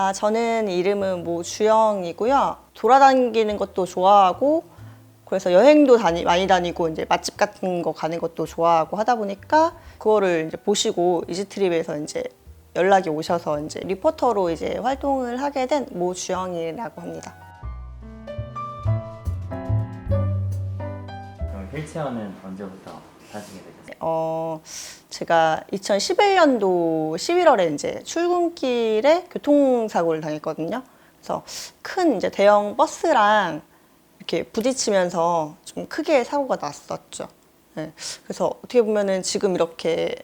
아, 저는 이름은 뭐 주영이고요. 돌아다니는 것도 좋아하고 그래서 여행도 다니, 많이 다니고 이제 맛집 같은 거 가는 것도 좋아하고 하다 보니까 그거를 이제 보시고 이지트립에서 이제 연락이 오셔서 이제 리포터로 이제 활동을 하게 된 모 주영이라고 합니다. 그럼 휠체어는 언제부터 타시게 되셨어요? 어, 제가 2011년도 11월에 이제 출근길에 교통사고를 당했거든요. 그래서 큰 이제 대형 버스랑 이렇게 부딪히면서 좀 크게 사고가 났었죠. 네. 그래서 어떻게 보면은 지금 이렇게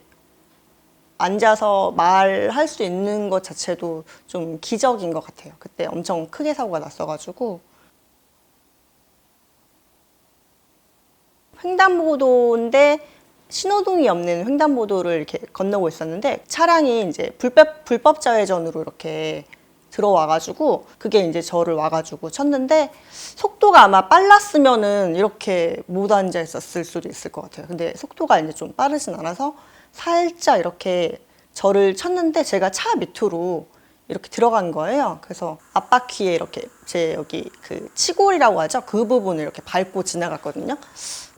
앉아서 말할 수 있는 것 자체도 좀 기적인 것 같아요. 그때 엄청 크게 사고가 났어가지고 횡단보도인데 신호등이 없는 횡단보도를 이렇게 건너고 있었는데 차량이 이제 불법 불법 좌회전으로 이렇게 들어와가지고 그게 이제 저를 와가지고 쳤는데 속도가 아마 빨랐으면은 이렇게 못 앉아 있었을 수도 있을 것 같아요. 근데 속도가 이제 좀 빠르진 않아서 살짝 이렇게 저를 쳤는데 제가 차 밑으로 이렇게 들어간 거예요. 그래서 앞바퀴에 이렇게 제 여기 그 치골이라고 하죠. 그 부분을 이렇게 밟고 지나갔거든요.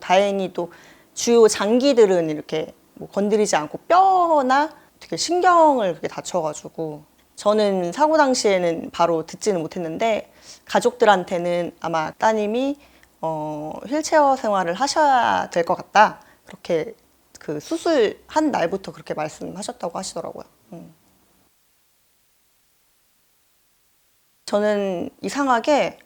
다행히 또 주요 장기들은 이렇게 뭐 건드리지 않고 뼈나 되게 신경을 그렇게 다쳐가지고 저는 사고 당시에는 바로 듣지는 못했는데 가족들한테는 아마 따님이 어, 휠체어 생활을 하셔야 될 것 같다 그렇게 그 수술 한 날부터 그렇게 말씀하셨다고 하시더라고요. 음. 저는 이상하게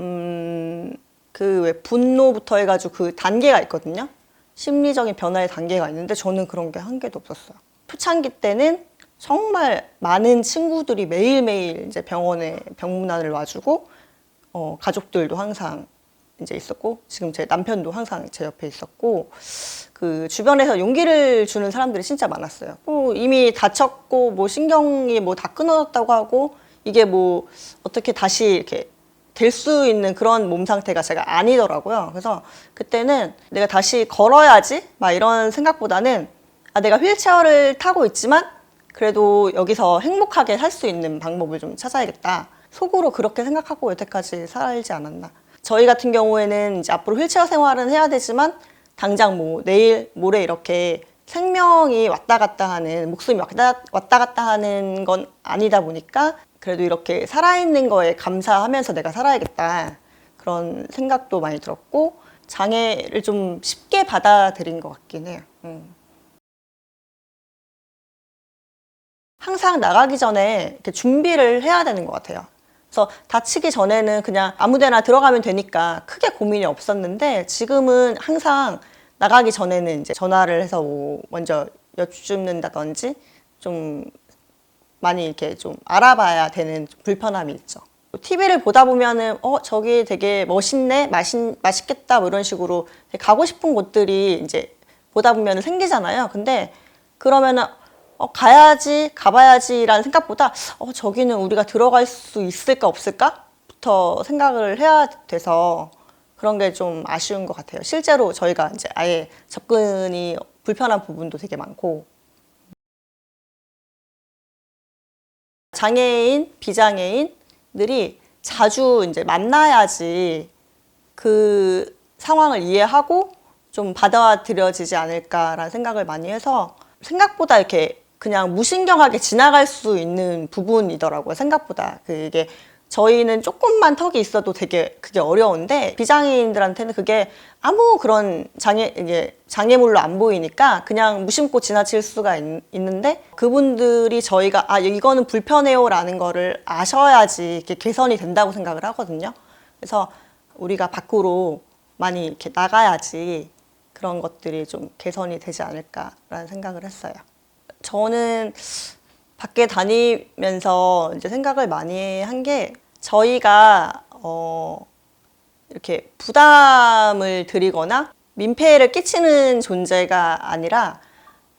음, 그 왜 분노부터 해가지고 그 단계가 있거든요. 심리적인 변화의 단계가 있는데 저는 그런 게 한 개도 없었어요. 초창기 때는 정말 많은 친구들이 매일매일 이제 병원에 병문안을 와주고 어, 가족들도 항상 이제 있었고 지금 제 남편도 항상 제 옆에 있었고 그 주변에서 용기를 주는 사람들이 진짜 많았어요. 뭐 이미 다쳤고 뭐 신경이 뭐 다 끊어졌다고 하고 이게 뭐 어떻게 다시 이렇게 될 수 있는 그런 몸 상태가 제가 아니더라고요. 그래서 그때는 내가 다시 걸어야지 막 이런 생각보다는 아 내가 휠체어를 타고 있지만 그래도 여기서 행복하게 살 수 있는 방법을 좀 찾아야겠다. 속으로 그렇게 생각하고 여태까지 살지 않았나. 저희 같은 경우에는 이제 앞으로 휠체어 생활은 해야 되지만 당장 뭐 내일 모레 이렇게 생명이 왔다 갔다 하는 목숨이 왔다, 왔다 갔다 하는 건 아니다 보니까 그래도 이렇게 살아있는 거에 감사하면서 내가 살아야겠다 그런 생각도 많이 들었고 장애를 좀 쉽게 받아들인 것 같긴 해요. 음. 항상 나가기 전에 이렇게 준비를 해야 되는 것 같아요. 그래서 다치기 전에는 그냥 아무데나 들어가면 되니까 크게 고민이 없었는데 지금은 항상 나가기 전에는 이제 전화를 해서 뭐 먼저 여쭙는다든지 좀 많이 이렇게 좀 알아봐야 되는 불편함이 있죠. TV를 보다 보면은 어 저기 되게 멋있네, 맛있 맛있겠다 뭐 이런 식으로 가고 싶은 곳들이 이제 보다 보면 생기잖아요. 근데 그러면은 어, 가야지, 가봐야지라는 생각보다 어, 저기는 우리가 들어갈 수 있을까 없을까?부터 생각을 해야 돼서 그런 게 좀 아쉬운 것 같아요. 실제로 저희가 이제 아예 접근이 불편한 부분도 되게 많고 장애인, 비장애인들이 자주 이제 만나야지 그 상황을 이해하고 좀 받아들여지지 않을까라는 생각을 많이 해서 생각보다 이렇게 그냥 무신경하게 지나갈 수 있는 부분이더라고요. 생각보다 그게 저희는 조금만 턱이 있어도 되게 그게 어려운데 비장애인들한테는 그게 아무 그런 장애 이게 장애물로 안 보이니까 그냥 무심코 지나칠 수가 있, 있는데 그분들이 저희가 아 이거는 불편해요라는 거를 아셔야지 이렇게 개선이 된다고 생각을 하거든요. 그래서 우리가 밖으로 많이 이렇게 나가야지 그런 것들이 좀 개선이 되지 않을까라는 생각을 했어요. 저는 밖에 다니면서 이제 생각을 많이 한 게 저희가 어 이렇게 부담을 드리거나 민폐를 끼치는 존재가 아니라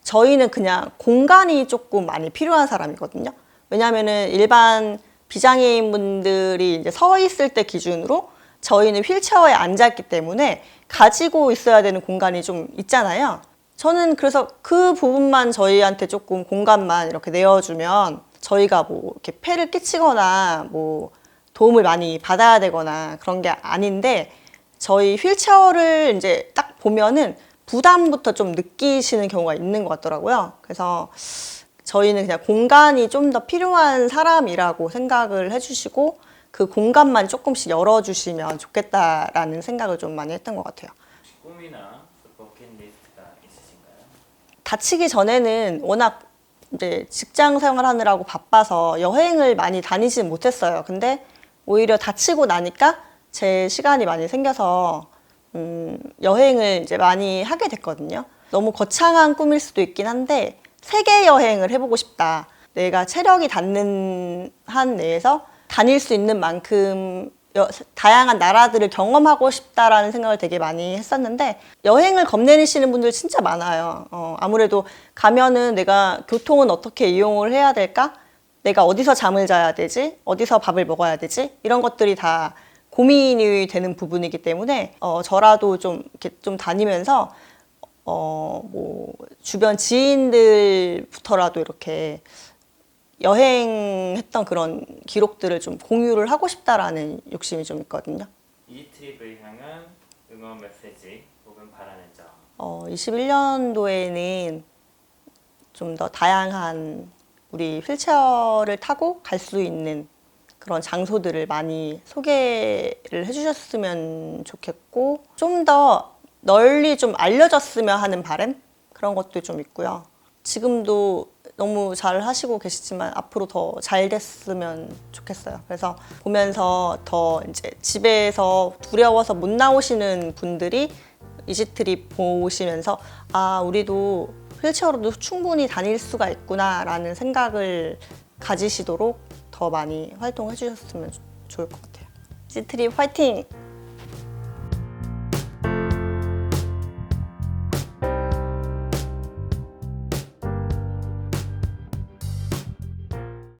저희는 그냥 공간이 조금 많이 필요한 사람이거든요. 왜냐하면은 일반 비장애인 분들이 이제 서 있을 때 기준으로 저희는 휠체어에 앉았기 때문에 가지고 있어야 되는 공간이 좀 있잖아요. 저는 그래서 그 부분만 저희한테 조금 공간만 이렇게 내어주면 저희가 뭐 이렇게 폐를 끼치거나 뭐 도움을 많이 받아야 되거나 그런 게 아닌데 저희 휠체어를 이제 딱 보면은 부담부터 좀 느끼시는 경우가 있는 것 같더라고요. 그래서 저희는 그냥 공간이 좀 더 필요한 사람이라고 생각을 해주시고 그 공간만 조금씩 열어주시면 좋겠다라는 생각을 좀 많이 했던 것 같아요. 꿈이나 버킷리스트가 있으신가요? 다치기 전에는 워낙 이제 직장 생활하느라고 바빠서 여행을 많이 다니진 못했어요. 근데 오히려 다치고 나니까 제 시간이 많이 생겨서 음, 여행을 이제 많이 하게 됐거든요. 너무 거창한 꿈일 수도 있긴 한데 세계 여행을 해보고 싶다. 내가 체력이 닿는 한 내에서 다닐 수 있는 만큼 여- 다양한 나라들을 경험하고 싶다라는 생각을 되게 많이 했었는데 여행을 겁내시는 분들 진짜 많아요. 어, 아무래도 가면은 내가 교통은 어떻게 이용을 해야 될까? 내가 어디서 잠을 자야 되지? 어디서 밥을 먹어야 되지? 이런 것들이 다 고민이 되는 부분이기 때문에 어, 저라도 좀 이렇게 좀 다니면서 어, 뭐 주변 지인들부터라도 이렇게 여행했던 그런 기록들을 좀 공유를 하고 싶다라는 욕심이 좀 있거든요. 이 트립을 향한 응원 메시지 혹은 바라는 점. 어, 21년도에는 좀 더 다양한 우리 휠체어를 타고 갈 수 있는 그런 장소들을 많이 소개를 해주셨으면 좋겠고 좀 더 널리 좀 알려졌으면 하는 바람 그런 것도 좀 있고요. 지금도 너무 잘 하시고 계시지만 앞으로 더 잘 됐으면 좋겠어요. 그래서 보면서 더 이제 집에서 두려워서 못 나오시는 분들이 이지트립 보시면서 아 우리도 휠체어로도 충분히 다닐 수가 있구나라는 생각을 가지시도록 더 많이 활동해 주셨으면 좋을 것 같아요. 이지트립 화이팅!